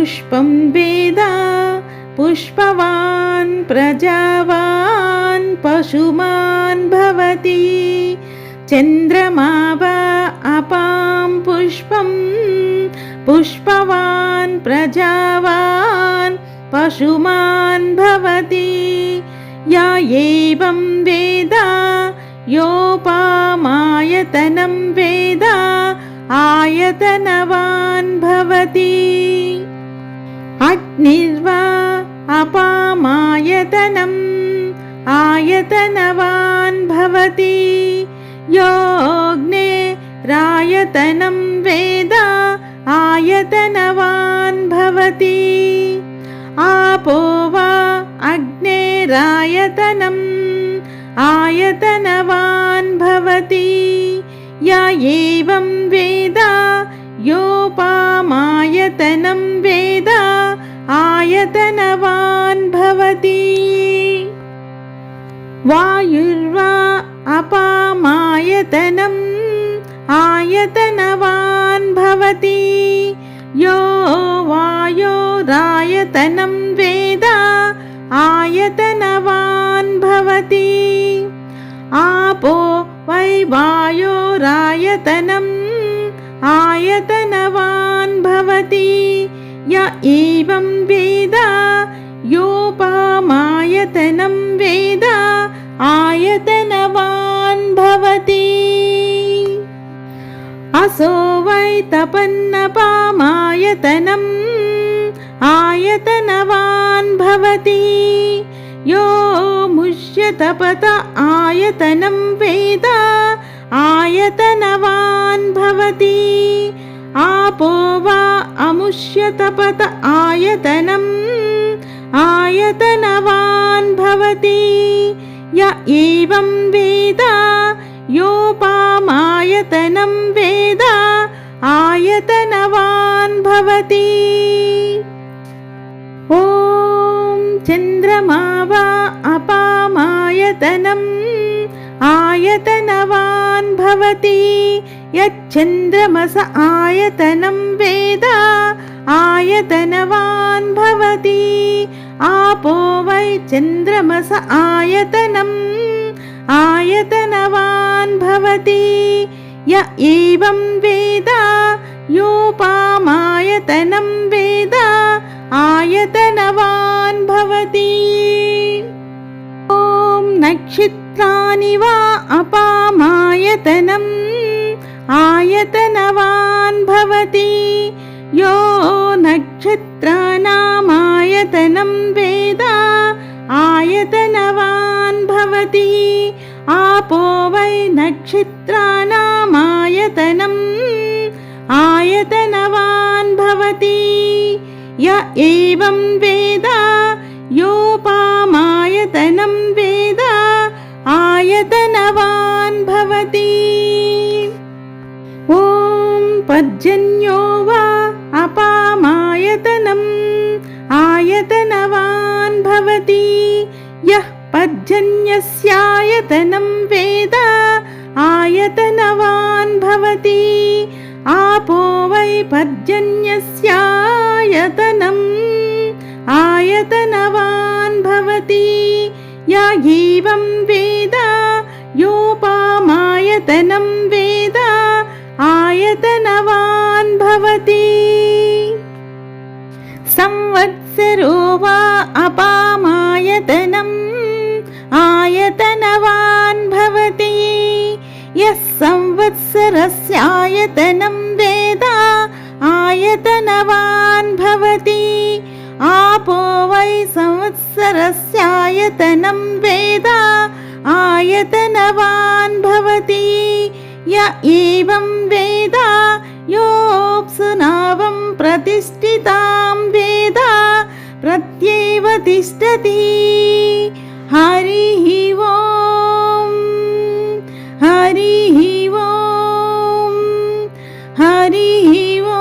पुष्पं वेद पुष्पवान् प्रजावान् पशुमान् भवति। चन्द्रमा वा अपां पुष्पं पुष्पवान् प्रजावान् पशुमान् भवति। या एवं वेद योपामायतनं वेद आयतनवान् भवति अग्निर्वा अपामायतनम् आयतनवान् भवति। योऽग्ने रायतनं वेद आयतनवान् भवति। आपो वा अग्नेरायतनम् आयतनवान् भवति। य एवं वेद योपामायतनं वेद आयतनवान् भवति। वायुर्वा अपामायतनम् आयतनवान् भवति। यो वायोरायतनं वेद आयतनवान् भवति। आपो वै वायोरायतनम् आयतनवान् भवति य एवं वेद योपामायतनं वेद आयतनवान् भवति। असो वै तपन्नपामायतनम् आयतनवान् भवति। यो मुष्यतपत आयतनं वेद आयतनवान् भवति आपो वा अमुष्यतपत आयतनम् आयतनवान् भवति। य एवं वेद योपामायतनं वेद आयतनवान् भवति। ॐ चन्द्रमा वा अपामायतनम् आयतनवान् भवति। यच्चन्द्रमस आयतनं वेद। आयतनवान् भवति। आपो वै चन्द्रमस आयतनम् आयतनवान् भवति। य एवं वेद। योपामायतनं वेद। आयतनवान् भवति। ॐ नक्षत्राणि वा अपामायतनम् आयतनवान् भवति। यो नक्षत्राणामायतनं वेद आयतनवान् भवति। आपो वै नक्षत्राणामायतनम् आयतनवान् भवति। य एवं वेद पर्जन्यो वा अपामायतनम्। आयतनवान् भवति। यः पर्जन्यस्यायतनं वेद। आयतनवान् भवति। आपो वै पर्जन्यस्यायतनम्। आयतनवान् भवति। य एवं वेद। योपामायतनं वेद संवत्सरो वा अपामायतनम् आयतनवान् भवति। यः संवत्सरस्यायतनं वेद आयतनवान् भवति। आपो वै संवत्सरस्यायतनं वेद आयतनवान् भवति तिष्ठति हरिः ॐ हरिः ॐ हरिः ॐ